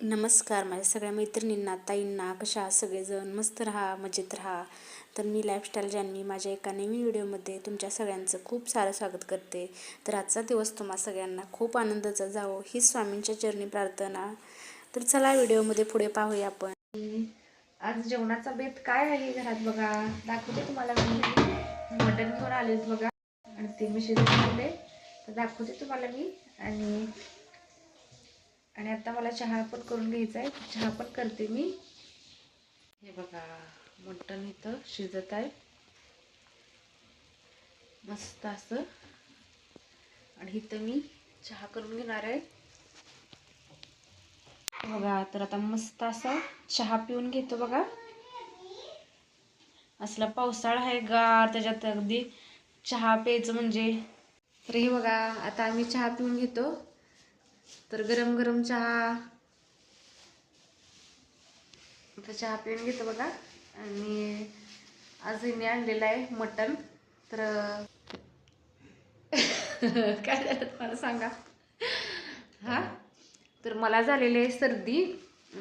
नमस्कार माझ्या सगळ्या मैत्रिणींना ताईंना कशा सगळेजण मस्त राहा मजेत राहा. तर मी लाईफस्टाईल जानवी माझ्या एका नवीन व्हिडिओमध्ये तुमच्या सगळ्यांचं खूप सारं स्वागत करते. तर आजचा दिवस तुम्हा सगळ्यांना खूप आनंदाचा जावो ही स्वामींच्या चरणी प्रार्थना. तर चला व्हिडिओमध्ये पुढे पाहूया आपण. आज जेवणाचा बेत काय आहे घरात बघा? दाखवते तुम्हाला मटन मटण घेऊन आलेच बघा. आणि ते मी शिजत तर दाखवते तुम्हाला मी. आणि आणि आता मला चहा पण करून घ्यायचा आहे. चहा पण करते मी. हे बघा मटण इथं शिजत आहे. मस्त असं. आणि इथं मी चहा करून घेणार आहे. बघा तर आता मस्त असा चहा पिऊन घेतो बघा. असला पावसाळा आहे गार त्याच्यात अगदी चहा प्यायचं म्हणजे. तर हे बघा आता आम्ही चहा पिऊन घेतो. तर गरम गरम चहा. आता चहा पिऊन घेतो बघा. आणि आज हिने आणलेलं आहे मटण. तर काय झालं मला सांगा? हा? तर मला झालेली आहे सर्दी.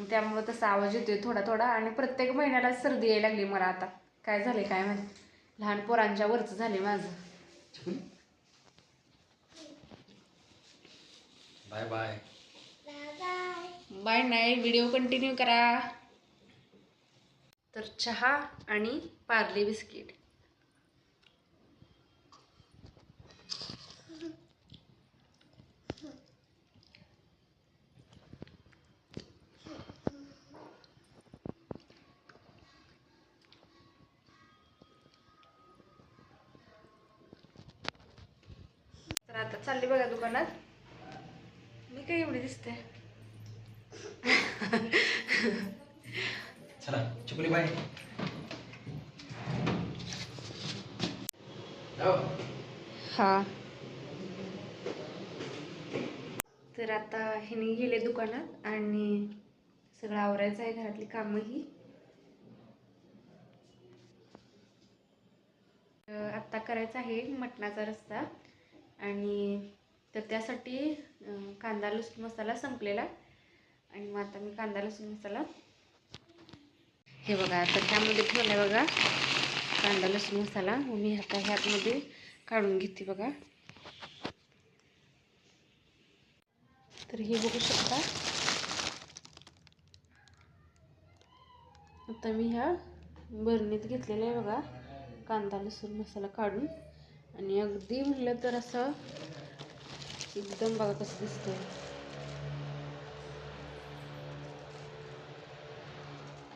त्यामुळं तसा आवाज येतोय थोडा थोडा. आणि प्रत्येक महिन्याला सर्दी यायला लागली मला आता. काय झाले काय माहिती? लहान पोरांच्या वरचं झाले माझं. बाय बाय बाय नाही व्हिडिओ कंटिन्यू करा. तर चहा आणि पार्ले बिस्किट. तर आता चालली बघा दुकानात. मी काय एवढी दिसते? चला चुकली बाय हा. तर आता ह्याने गेले दुकानात आणि सगळं आवरायचं आहे घरातली कामंही. आत्ता करायचा आहे मटणाचा रस्ता आणि तर त्यासाठी कांदा लसूण मसाला संपलेला. आणि मग आता मी कांदा लसूण मसाला हे बघा आता त्यामध्ये ठेवला बघा. कांदा लसूण मसाला. मग मी आता ह्यातमध्ये काढून घेते बघा. तर हे बघू शकता. आता मी ह्या बरणीत घेतलेला आहे बघा. कांदा लसूण मसाला काढून. आणि अगदी म्हणलं तर असं एकदम बघा कसं दिसतंय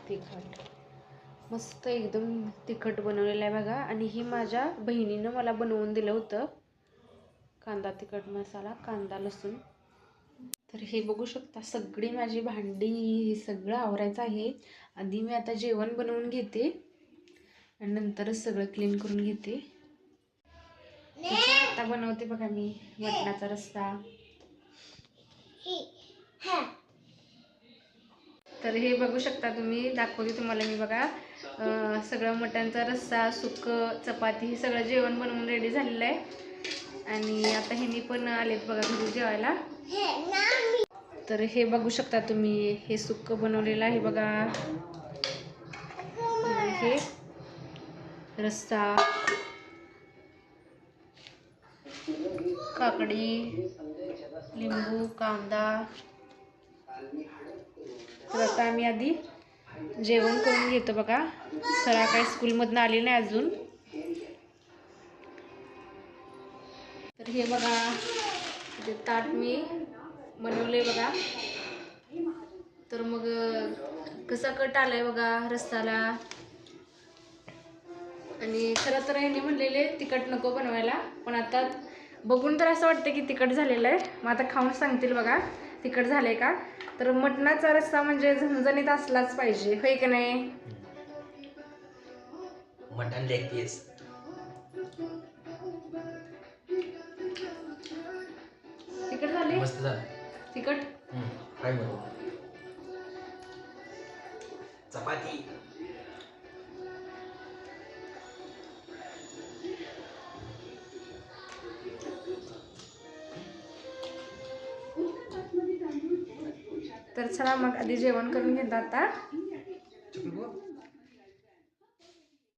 तिखट मस्त एकदम तिखट बनवलेलं आहे बघा. आणि ही माझ्या बहिणीनं मला बनवून दिलं होतं. कांदा तिखट मसाला कांदा लसूण. तर हे बघू शकता सगळी माझी भांडी हे सगळं आवरायचं आहे. आधी मी आता जेवण बनवून घेते. आणि नंतरच सगळं क्लीन करून घेते. आता बनवते बघा मी मटणाचा रस्सा. तर हे बघू शकता तुम्ही दाखवते तुम्हाला मी बघा. सगळं मटणचा रस्सा सुक्क चपाती हे सगळं जेवण बनवून रेडी झालेलं आहे. आणि आता ह्यांनी पण आलेत बघा घरी जेवायला. तर हे बघू शकता तुम्ही हे सुक्क बनवलेलं आहे बघा. हे रस्सा. काकडी लिंबू कांदा. तर आता आम्ही आधी जेवण करून घेतो बघा. सरा काही स्कूलमधनं आली नाही अजून. तर हे बघा ते ताट मी बनवले बघा. तर मग कसा कट आलाय बघा रस्त्याला आणि खरं तर ह्याने म्हणलेले तिखट नको बनवायला पण आता बघून तर असं वाटतं की तिखट झालेलं आहे. मग आता खाऊन सांगतील बघा तिखट झालंय का? तर मटणाचा रस्सा म्हणजे झणझणीत असलाच पाहिजे होय की नाही? Mutton leg piece. तिखट झाले मस्त झालं. तिखट? काय बरोबर चपाती. तर चला मग आधी जेवण करून घेतात आता.